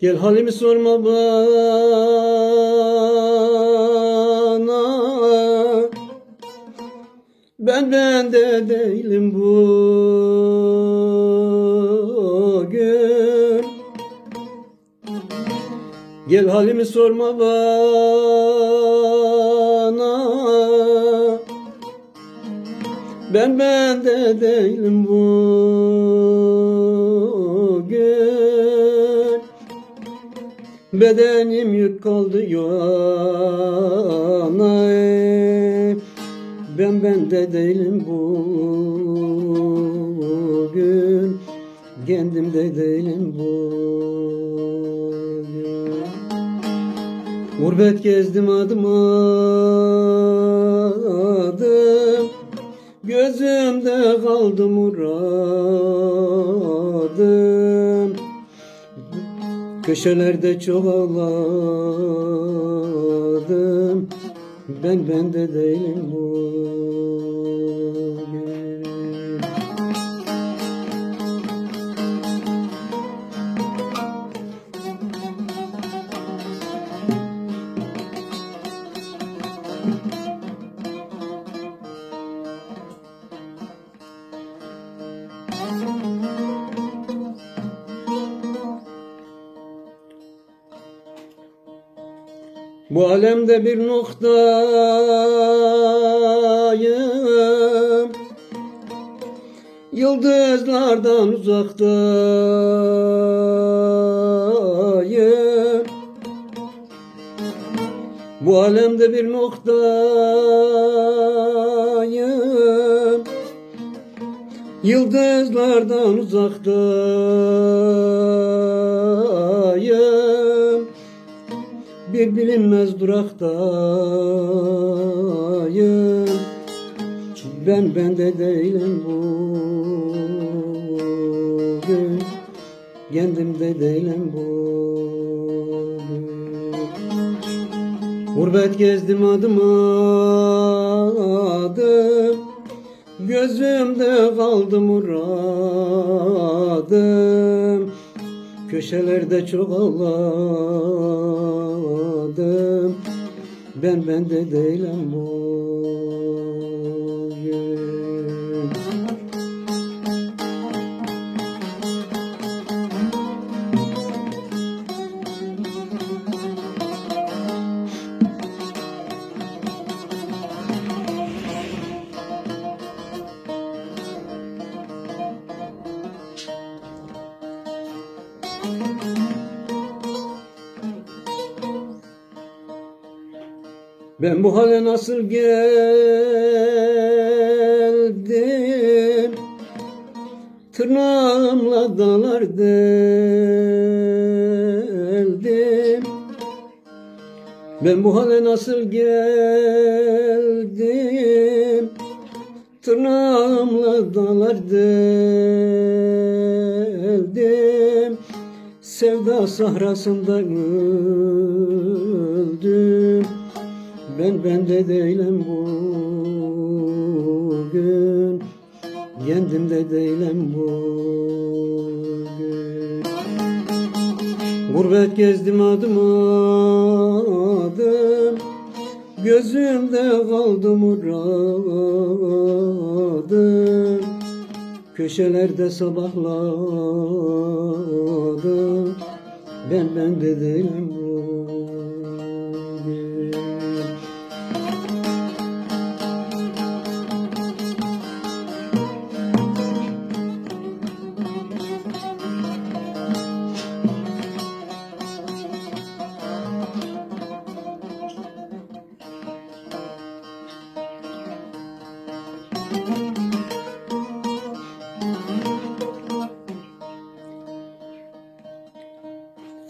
Gel halimi sorma bana. Ben bende değilim bugün. Gel halimi sorma bana. Ben bende değilim bugün Bedenim yük kaldı yana Ben bende değilim bugün. Kendimde değilim bugün. Gurbet gezdim adım adım. Gözümde kaldı muradım Köşelerde çok ağladım Ben bende değilim bugün Bu alemde bir noktayım. Yıldızlardan uzaktayım. Bu alemde bir noktayım. Yıldızlardan uzaktayım bir bilinmez duraktayım. Ben bende değilim bugün. Kendimde değilim bugün. Gurbet gezdim adım adım. Gözümde kaldı muradım Köşelerde çok ağladım. Ben bende değilim bugün Ben bu hale nasıl geldim? Tırnağımla dalar deldim. Ben bu hale nasıl geldim? Tırnağımla dalar deldim Sevda sahrasında öldüm ben bende değilim bugün. Kendimde değilim bugün. Gurbet gezdim adım adım. Gözümde kaldı muradım. Köşelerde sabahladım Ben bende değilim bugün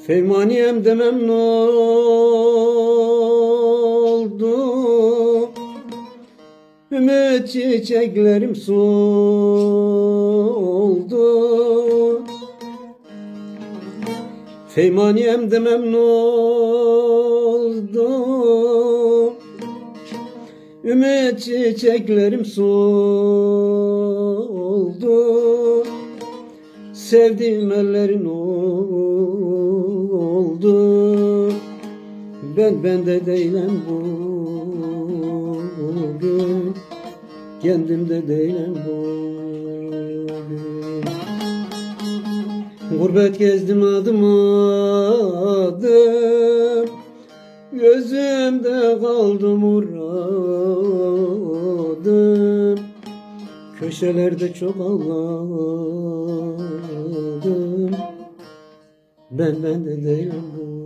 Feymaniyem demem ne oldu Ümit çiçeklerim soldu. Feymaniyem demem ne oldu Ümit çiçeklerim soldu. Sevdiğim ellerin oldu Ben bende değilim bugün Kendimde değilim bugün Gurbet gezdim adım adım. Gözümde kaldı muradım. Köşelerde çok ağladım. Ben bende değilim bu